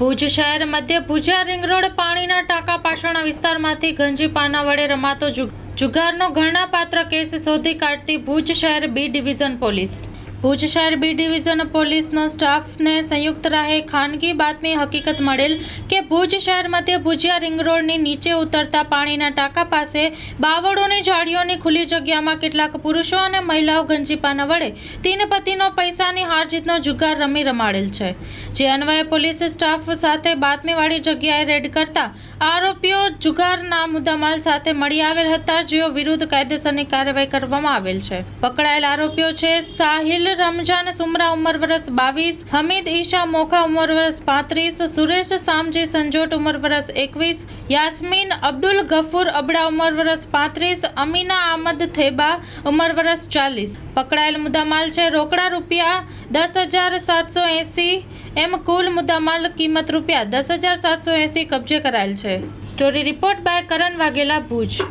ભુજ શહેર મધ્ય bhujia ring road પાણીના ટાંકા પાછળના વિસ્તારમાંથી ગંજી પાના વડે રમાતો જુગારનો ઘરણાપાત્ર કેસ શોધી કાઢતી ભુજ શહેર બી ડિવિઝન પોલીસ. ભુજ શહેર બી ડિવિઝન પોલીસનો સ્ટાફને સંયુક્ત રાહે ખાનગી બાતમી હકીકત મળેલ કે ભુજ શહેર મધ્ય ભુજિયા રિંગ રોડની નીચે ઉતરતા પાણીના ટાંકા પાસે બાવળોની ઝાડીઓની ખુલ્લી જગ્યામાં કેટલાક પુરુષો અને મહિલાઓ ગંજીપાના વડે તીન પતિનો પૈસાની હારજીતનો જુગાર રમી રમાડેલ છે. જે અન્વયે પોલીસ સ્ટાફ સાથે બાતમીવાળી જગ્યાએ રેડ કરતા આરોપીઓ જુગારના મુદ્દામાલ સાથે મળી આવેલ હતા, જેઓ વિરુદ્ધ કાયદેસરની કાર્યવાહી કરવામાં આવેલ છે. પકડાયેલ આરોપીઓ છે સાહિલ રમજાન સુમરા ઉંમર વર્ષ બાવીસ, હમીદ ઈશા મોખા ઉંમર વર્ષ પાંત્રીસ, સુરેશ સામજી સંજોટ ઉંમર વર્ષ એકવીસ, યાસ્મીન અબ્દુલ ગફુર અબડા ઉંમર વર્ષ પાંત્રીસ, અમીના આમદ થેબા ઉંમર વર્ષ ચાલીસ. પકડાયેલ મુદ્દામાલ છે રોકડા રૂપિયા દસ હજાર સાતસો એંસી, એમ કુલ મુદ્દામાલ કિંમત રૂપિયા દસ હજાર સાતસો એંસી કબજે કરાયેલ છે. Story report by Karan Vaghela Bhuj.